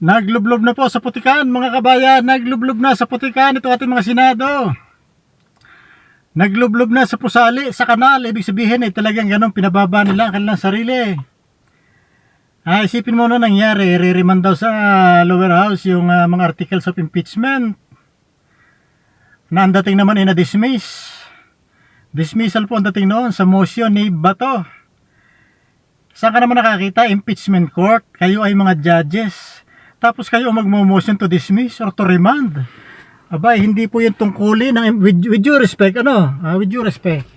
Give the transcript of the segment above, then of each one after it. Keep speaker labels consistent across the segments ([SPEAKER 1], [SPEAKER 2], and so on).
[SPEAKER 1] Naglublob na po sa putikan, mga kabayan. Naglublob na sa putikan ito ating mga senado. Naglublob na sa pusali, sa kanal. Ibig sabihin ay talagang ganun pinababa nila ang kanilang sarili. Ah, isipin mo na nangyari, re-remand daw sa lower house yung ah, mga articles of impeachment. Na ang naman ay na-dismiss. Dismissal po ang dating noon sa motion ni Bato. Saan ka naman nakakita? Impeachment court. Kayo ay mga judges. Tapos kayo magmo-motion to dismiss or to remand. Abay, hindi po yung tungkulin ng with, with due respect, ano? Ah, with due respect.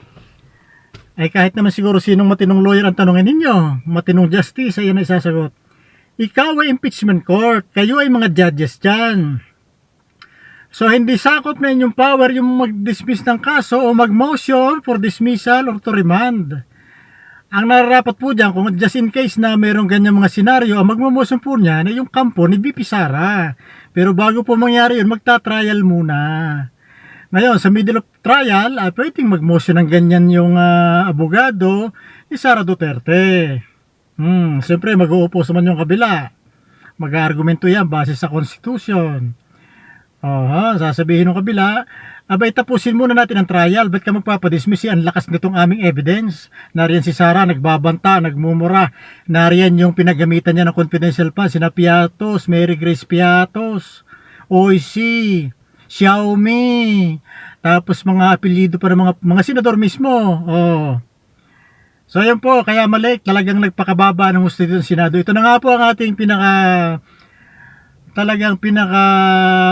[SPEAKER 1] Ay kahit naman siguro sinong matinong lawyer ang tanongin ninyo, matinong justice, ayan ay sasagot. Ikaw ay impeachment court, kayo ay mga judges dyan. So hindi sakop na inyong power yung mag-dismiss ng kaso o mag-motion for dismissal or to remand. Ang nararapat po dyan, kung just in case na mayroong ganyan mga senaryo, ang magmamotion po niya na yung kampo ni BP Sara. Pero bago po mangyari yun, magta-trial muna. Ngayon, sa middle of trial, ah, pwedeng mag-motion ng ganyan yung ah, abogado ni Sara Duterte. Hmm, siyempre mag-uupo naman yung kabila. Mag-argumento yan base sa Constitution. Oho, sasabihin ng kabila, abay tapusin muna natin ang trial. Ba't ka magpapadismiss? Ang lakas nitong aming evidence. Nariyan si Sara, nagbabanta, nagmumura. Nariyan yung pinagamitan niya ng confidential funds. Sina Piatos, Mary Grace Piatos, Oishi, Xiaomi. Tapos mga apelido pa ng mga, mga senador mismo. Oh. So yan po, kaya mali, talagang nagpakababa ng gusto dito ng Senado. Ito na nga po ang ating pinaka talagang pinaka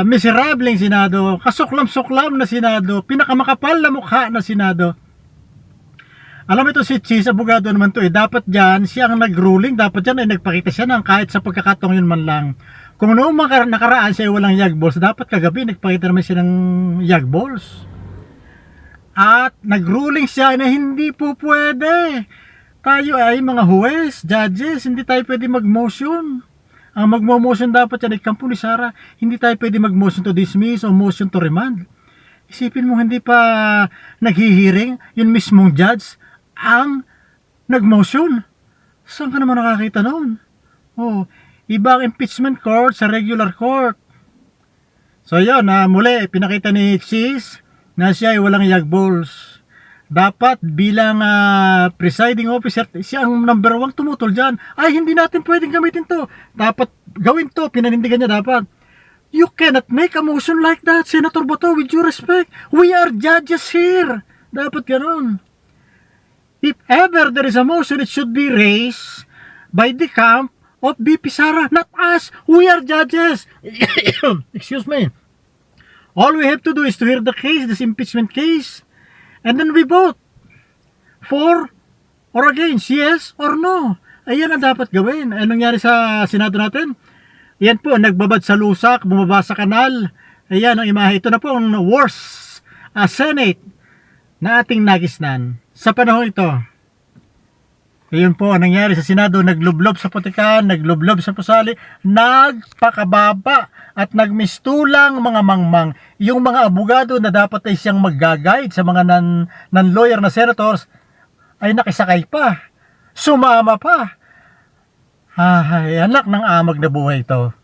[SPEAKER 1] miserableng Senado, kasuklam-suklam na Senado, pinakamakapal na mukha na Senado. Alam ito si Cheese, abogado naman to eh, dapat dyan siya ang nag-ruling, dapat dyan ay nagpakita siya ng kahit sa pagkakataong yun man lang. Kung noong makara- nakaraan siya ay walang yag balls, dapat kagabi nagpakita naman siya ng yag balls. At nag-ruling siya na hindi po pwede. Tayo ay mga huwes, judges, hindi tayo pwede mag-motion. Ang magmo-motion dapat yan ay kampo ni Sara. Hindi tayo pwede mag-motion to dismiss o motion to remand. Isipin mo hindi pa naghihiring yung mismong judge ang nag-motion. Saan ka naman nakakita noon? Oh, iba ang impeachment court sa regular court. So yun, na muli, pinakita ni Cheese na siya ay walang yag balls. Dapat bilang ah, presiding officer, siya ang number one tumutol dyan. Ay, hindi natin pwedeng gamitin to. Dapat gawin to, pinanindigan niya dapat. You cannot make a motion like that, Senator Bato, with due respect. We are judges here. Dapat ganun. If ever there is a motion, it should be raised by the camp of BP Sara, not us. We are judges. Excuse me. All we have to do is to hear the case, this impeachment case, and then we vote for or against, yes or no. Ayan ang dapat gawin. Anong nangyari sa Senado natin? Yan po, nagbabad sa lusak, bumaba sa kanal. Ayan ang imahe. Ito na po ang worst uh, Senate na ating nagisnan sa panahon ito. Ayun po, ang nangyari sa Senado, naglublob sa putikan, naglublob sa pusali, nagpakababa at nagmistulang mga mangmang. Yung mga abogado na dapat ay siyang mag-guide sa mga non, non-lawyer na senators, ay nakisakay pa. Sumama pa. Ay, anak ng amag na buhay ito.